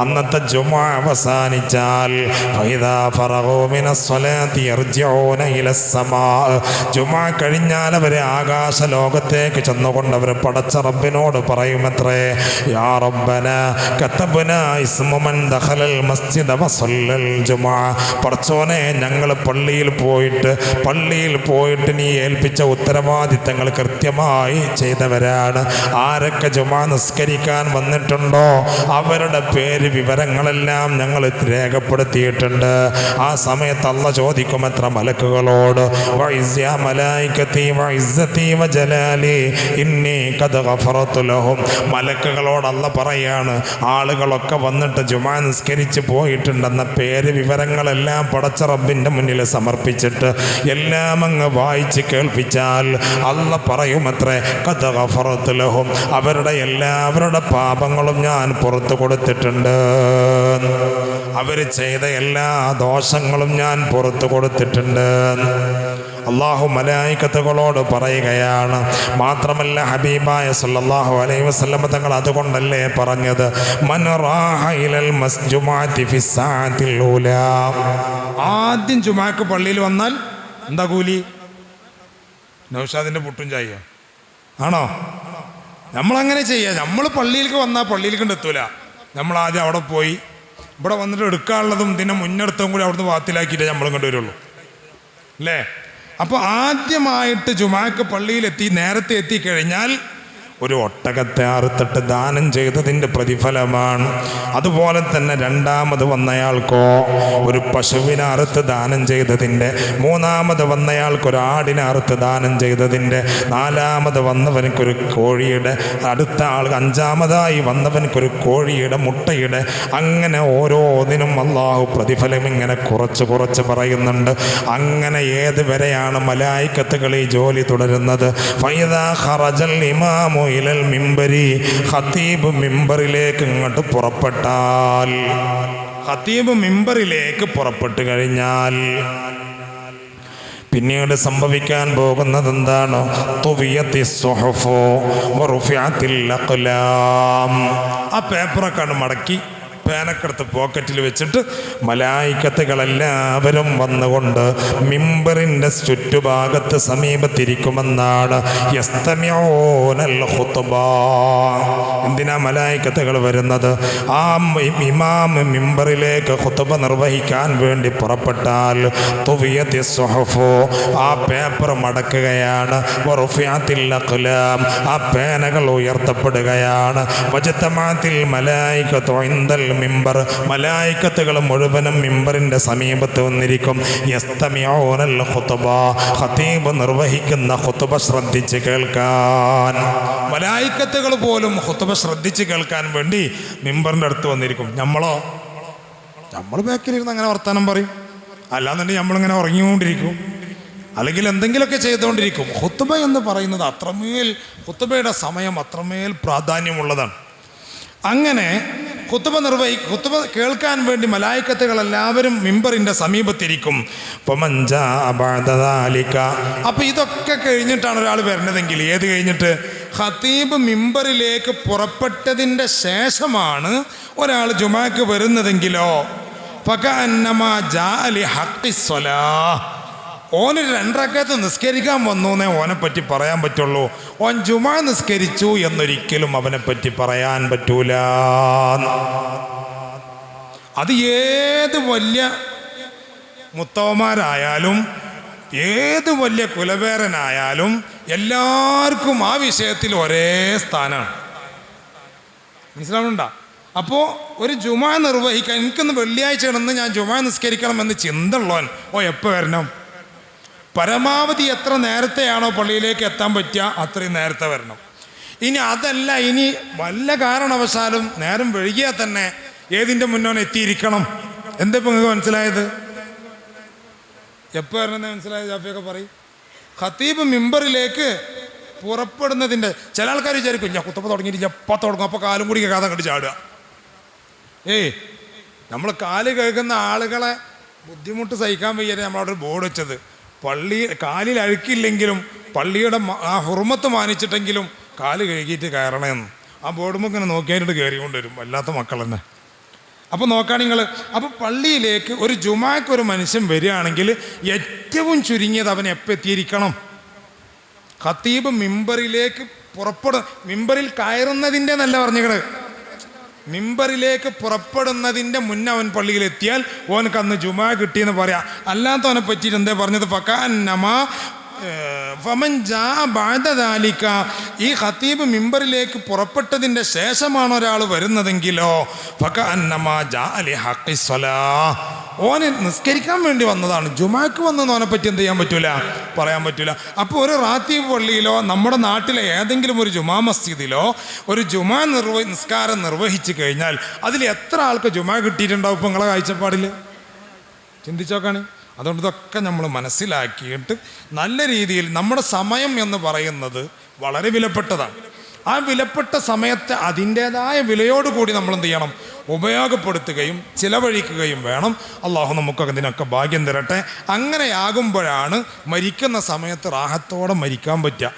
അന്നത്തെ ജുമ അവസാനിച്ചാൽ ജുമ കഴിഞ്ഞാൽ അവരെ ആകാശ ലോകത്തേക്ക് ചെന്നുകൊണ്ട് അവർ പടച്ച റബ്ബിനോട് പറയുമത്രേ യാ റബ്ബന കത്തബുന ഇസ്മുമൻ ഞങ്ങൾ പള്ളിയിൽ പോയിട്ട് പള്ളിയിൽ പോയിട്ട് നീ ഏൽപ്പിച്ച ഉത്തരവാദിത്തങ്ങൾ കൃത്യമായി ചെയ്തവരാണ്. ആരൊക്കെ ജുമ നിസ്കരിക്കാൻ വന്നിട്ടുണ്ടോ അവരുടെ പേര് വിവരങ്ങളെല്ലാം ഞങ്ങൾ രേഖപ്പെടുത്തിയിട്ടുണ്ട്. ആ സമയത്ത് അല്ല ചോദിക്കും എത്ര മലക്കുകളോട്? മലക്കുകളോട് അല്ല പറയാണ് ആളുകളൊക്കെ വന്നിട്ട് ജുമാ നിസ്കരിച്ച് പോയിട്ടുണ്ടെന്ന പേര് വിവരങ്ങളെല്ലാം പടച്ച റബ്ബിന്റെ മുന്നിൽ സമർപ്പിച്ചിട്ട് എല്ലാം അങ്ങ് വായിച്ച് കേൾപ്പിച്ചാൽ അല്ല പറയുമത്രേ കഥ ലഹും. അവരുടെ എല്ലാവരുടെ പാപങ്ങളും ഞാൻ പുറത്തു കൊടുത്തിട്ടുണ്ട്. അവർ ചെയ്ത എല്ലാ ദോഷങ്ങളും ഞാൻ പുറത്തു കൊടുത്തിട്ടുണ്ട്. അള്ളാഹു മലായിക്കത്തുകളോട് പറയുകയാണ്. മാത്രമല്ല ഹബീബായ സല്ലല്ലാഹു അലൈ വസ്ലമ തങ്ങൾ അതുകൊണ്ടല്ലേ പറഞ്ഞത്? ആദ്യം ജുമാക്ക് പള്ളിയിൽ വന്നാൽ എന്താ കൂലി? നൗഷാദിന്റെ പുട്ടും ചായ ആണോ? നമ്മളങ്ങനെ ചെയ്യുക നമ്മൾ പള്ളിയിലേക്ക് വന്നാൽ പള്ളിയിലേക്ക് എത്തൂല. നമ്മൾ ആദ്യം അവിടെ പോയി. ഇവിടെ വന്നിട്ട് എടുക്കാനുള്ളതും പിന്നെ മുന്നെടുത്തും കൂടി അവിടുന്ന് വാത്തിലാക്കിയിട്ടേ നമ്മളും ഇങ്ങോട്ട് വരുള്ളൂ. അല്ലേ? അപ്പോൾ ആദ്യമായിട്ട് ജുമാക്ക് പള്ളിയിലെത്തി നേരത്തെ എത്തിക്കഴിഞ്ഞാൽ ഒരു ഒട്ടകത്തെ അറുത്തിട്ട് ദാനം ചെയ്തതിന്റെ പ്രതിഫലമാണ്. അതുപോലെ തന്നെ രണ്ടാമത് വന്നയാൾക്കോ ഒരു പശുവിനെ അറുത്ത് ദാനം ചെയ്തതിന്റെ മൂന്നാമത് വന്നയാൾക്ക് ഒരു ആടിനെ അറുത്ത് ദാനം ചെയ്തതിന്റെ നാലാമത് വന്നവനക്കൊരു കോഴിയുടെ അടുത്ത ആൾ അഞ്ചാമതായി വന്നവനക്കൊരു കോഴിയുടെ മുട്ടയുടെ അങ്ങനെ ഓരോന്നിനും അള്ളാഹു പ്രതിഫലം ഇങ്ങനെ കുറച്ച് കുറച്ച് പറയുന്നുണ്ട്. അങ്ങനെ ഏതുവരെയാണ് മലായിക്കത്തുകൾ ഈ ജോലി തുടരുന്നത്? ഫൈദ ഖറജൽ ഇമാമു ഇലൽ മിമ്പരി ഹത്തീബ് മിമ്പറിലേക്ക് ഇങ്ങോട്ട് പുറപ്പെട്ടാൽ. ഹത്തീബ് മിമ്പറിലേക്ക് പുറപ്പെട്ടു കഴിഞ്ഞാൽ പിന്നീട് സംഭവിക്കാൻ പോകുന്നത് എന്താണോ? ആ പേപ്പറൊക്കെ മടക്കി. പേനക്കെടുത്ത് പോക്കറ്റിൽ വെച്ചിട്ട് മലായിക്കത്തുകളെല്ലാവരും വന്നുകൊണ്ട് മിമ്പറിന്റെ ചുറ്റുഭാഗത്ത് സമീപത്തിരിക്കുമെന്നാണ്. എന്തിനാ മലായിക്കത്തുകൾ വരുന്നത്? ആ ഇമാം മിമ്പറിലേക്ക് ഹുത്തുബ നിർവഹിക്കാൻ വേണ്ടി പുറപ്പെട്ടാൽ ആ പേപ്പർ മടക്കുകയാണ്. ആ പേനകൾ ഉയർത്തപ്പെടുകയാണ്. വജത്തമാത്തിൽ മലായിക്കത്തു ഇന്ദൽ മിമ്പർ. മലായിക്കത്തുകൾ മുഴുവനും മിമ്പറിന്റെ സമീപത്ത് വന്നിരിക്കും. യസ്തമിയോനൽ ഖുത്ബ. ഖതീബ് നിർവഹിക്കുന്ന ഹുത്തുബ ശ്രദ്ധിച്ച് കേൾക്കാൻ. മലായിക്കത്തുകൾ പോലും ഹുത്തുബ ശ്രദ്ധിച്ച് കേൾക്കാൻ വേണ്ടി മിമ്പറിന്റെ അടുത്ത് വന്നിരിക്കും. നമ്മളോ നമ്മൾ ബാക്കിലിരുന്ന് അങ്ങനെ വർത്തമാനം പറയും. അല്ലാന്നുണ്ടെങ്കിൽ നമ്മളിങ്ങനെ ഉറങ്ങിക്കൊണ്ടിരിക്കും. അല്ലെങ്കിൽ എന്തെങ്കിലുമൊക്കെ ചെയ്തുകൊണ്ടിരിക്കും. ഹുത്തുബ എന്ന് പറയുന്നത് അത്രമേൽ ഹുത്തുബയുടെ സമയം അത്രമേൽ പ്രാധാന്യമുള്ളതാണ്. അങ്ങനെ ഹുത്തുബ നിർവഹി ഹുത്തുബ കേൾക്കാൻ വേണ്ടി മലായിക്കത്തുകൾ എല്ലാവരും മിമ്പറിന്റെ സമീപത്തിരിക്കും. ഫമൻ ജാഅ ബഅദ ദാലിക. അപ്പൊ ഇതൊക്കെ കഴിഞ്ഞിട്ടാണ് ഒരാൾ വരുന്നതെങ്കിൽ ഏത് കഴിഞ്ഞിട്ട്? ഖത്തീബ് മിമ്പറിലേക്ക് പുറപ്പെട്ടതിന്റെ ശേഷമാണ് ഒരാൾ ജുമാക്ക് വരുന്നതെങ്കിലോ? ഫകഅന്നമാ ജാ അലി ഹക്കി സ്വലാ. ഓന് രണ്ടരക്കത്ത് നിസ്കരിക്കാൻ വന്നു എന്നേ ഓനെ പറ്റി പറയാൻ പറ്റുള്ളൂ. ഓൻ ജുമാ നിസ്കരിച്ചു എന്നൊരിക്കലും അവനെ പറ്റി പറയാൻ പറ്റൂല. അത് ഏത് വലിയ മുത്തവന്മാരായാലും ഏത് വലിയ കുലവേരനായാലും എല്ലാവർക്കും ആ വിഷയത്തിൽ ഒരേ സ്ഥാനമാണ്. മനസ്സിലാവുന്നുണ്ടോ? അപ്പോൾ ഒരു ജുമാ നിർവഹിക്കാൻ എനിക്കൊന്ന് വെള്ളിയാഴ്ച ഇടന്ന് ഞാൻ ജുമാ നിസ്കരിക്കണം എന്ന് ചിന്ത ഉള്ളവൻ ഓ എപ്പോൾ വരണം? പരമാവധി എത്ര നേരത്തെയാണോ പള്ളിയിലേക്ക് എത്താൻ പറ്റുക അത്രയും നേരത്തെ വരണം. ഇനി അതല്ല ഇനി വല്ല കാരണവശാലും നേരം വൈകിയാൽ തന്നെ ഏതിന്റെ മുന്നോനെ എത്തിയിരിക്കണം. എന്താ ഇപ്പം നിങ്ങൾക്ക് മനസ്സിലായത്? എപ്പോൾ വരണമെന്ന് മനസ്സിലായത്? ജാഫിയൊക്കെ പറയും. ഖത്തീബ് മിമ്പറിലേക്ക് പുറപ്പെടുന്നതിന്റെ ചില ആൾക്കാർ വിചാരിക്കും ഞാൻ കുത്തപ്പ തുടങ്ങിയിട്ട് എപ്പോൾ തുടങ്ങും അപ്പോൾ കാലും കൂടി കേൾക്കാതെ അങ്ങോട്ട് ചാടുക. ഏയ് നമ്മൾ കാൽ കേൾക്കുന്ന ആളുകളെ ബുദ്ധിമുട്ട് സഹിക്കാൻ വയ്യാതെ നമ്മളവിടെ ഒരു ബോർഡ് വെച്ചത്. പള്ളി കാലിൽ അഴുക്കില്ലെങ്കിലും പള്ളിയുടെ ആ ഹുർമത്ത് മാനിച്ചിട്ടെങ്കിലും കാൽ കഴുകിയിട്ട് കയറണമെന്ന് ആ ബോർഡുമ്പോൾ ഇങ്ങനെ നോക്കിയായിട്ട് കയറിക്കൊണ്ട് വരും വല്ലാത്ത മക്കൾ തന്നെ. അപ്പോൾ നോക്കാൻ നിങ്ങൾ അപ്പോൾ പള്ളിയിലേക്ക് ഒരു ജുമാക്ക് ഒരു മനുഷ്യൻ വരികയാണെങ്കിൽ ഏറ്റവും ചുരുങ്ങിയത് അവൻ എപ്പോൾ എത്തിയിരിക്കണം? ഖത്തീബ് മിമ്പറിലേക്ക് പുറപ്പെടും മിമ്പറിൽ കയറുന്നതിന്റെ നല്ല പറഞ്ഞിക്കണ് മിമ്പറിലേക്ക് പുറപ്പെടുന്നതിന്റെ മുന്നേ അവൻ പള്ളിയിലെത്തിയാൽ ഓനക്ക് അന്ന് ജുമാ കിട്ടിയെന്ന് പറയാം. അല്ലാത്തവനെ പറ്റിയിട്ട് എന്തേ പറഞ്ഞത്? ഫക്കാന്നമ ഫമൻ ജാ ഈ ഖത്തീബ് മിമ്പറിലേക്ക് പുറപ്പെട്ടതിന്റെ ശേഷമാണ് ഒരാൾ വരുന്നതെങ്കിലോ? ഫക്ക അന്നമ ജാ അലി ഹക്കിസ്വലാ ഓന് നിസ്കരിക്കാൻ വേണ്ടി വന്നതാണ്. ജുമാക്ക് വന്നെന്ന് ഓനെ പറ്റി എന്ത് ചെയ്യാൻ പറ്റൂല? പറയാൻ പറ്റൂല. അപ്പോൾ ഒരു റാത്തീബ് പള്ളിയിലോ നമ്മുടെ നാട്ടിലെ ഏതെങ്കിലും ഒരു ജുമാ മസ്ജിദിലോ ഒരു ജുമാ നിർവ നിസ്കാരം നിർവഹിച്ചു കഴിഞ്ഞാൽ അതിൽ എത്ര ആൾക്ക് ജുമാ കിട്ടിയിട്ടുണ്ടാവും ഇപ്പം നിങ്ങളെ കാഴ്ചപ്പാടിൽ? ചിന്തിച്ചോക്കാണ്. അതുകൊണ്ട് ഇതൊക്കെ നമ്മൾ മനസ്സിലാക്കിയിട്ട് നല്ല രീതിയിൽ നമ്മുടെ സമയം എന്ന് പറയുന്നത് വളരെ വിലപ്പെട്ടതാണ്. ആ വിലപ്പെട്ട സമയത്തെ അതിന്റെതായ വിലയോടുകൂടി നമ്മൾ എന്ത് ചെയ്യണം? ഉപയോഗപ്പെടുത്തുകയും ചിലവഴിക്കുകയും വേണം. അള്ളാഹു നമുക്കൊക്കെ അതിനൊക്കെ ഭാഗ്യം തരട്ടെ. അങ്ങനെയാകുമ്പോഴാണ് മരിക്കുന്ന സമയത്ത് റാഹത്തോടെ മരിക്കാൻ പറ്റുക.